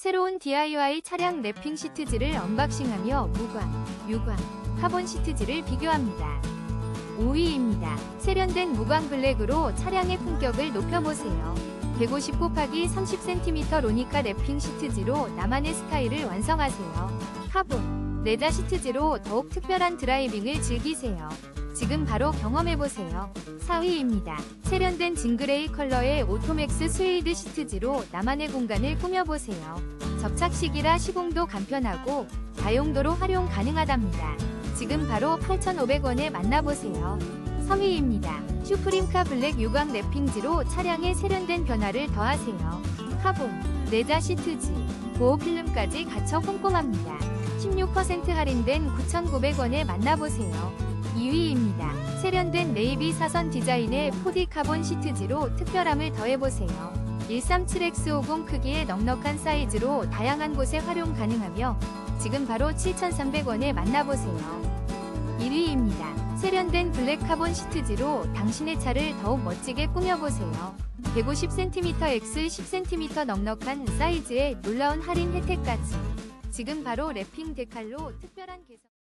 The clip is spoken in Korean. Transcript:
새로운 DIY 차량 랩핑 시트지를 언박싱하며 무광, 유광, 카본 시트지를 비교합니다. 5위입니다. 세련된 무광 블랙으로 차량의 품격을 높여보세요. 150 곱하기 30cm 로니카 랩핑 시트지로 나만의 스타일을 완성하세요. 카본, 레자 시트지로 더욱 특별한 드라이빙을 즐기세요. 지금 바로 경험해보세요. 4위입니다. 세련된 징그레이 컬러의 오토맥스 스웨이드 시트지로 나만의 공간을 꾸며보세요. 접착식이라 시공도 간편하고 다용도로 활용 가능하답니다. 지금 바로 8,500원에 만나보세요. 3위입니다. 슈프림카 블랙 유광 랩핑지로 차량의 세련된 변화를 더하세요. 카본, 레자 시트지, 보호 필름까지 갖춰 꼼꼼합니다. 16% 할인된 9,900원에 만나보세요. 2위입니다. 세련된 네이비 사선 디자인의 4D 카본 시트지로 특별함을 더해보세요. 137X50 크기의 넉넉한 사이즈로 다양한 곳에 활용 가능하며 지금 바로 7,300원에 만나보세요. 1위입니다. 세련된 블랙 카본 시트지로 당신의 차를 더욱 멋지게 꾸며보세요. 150cm X 10cm 넉넉한 사이즈에 놀라운 할인 혜택까지. 지금 바로 랩핑 데칼로 특별한 개선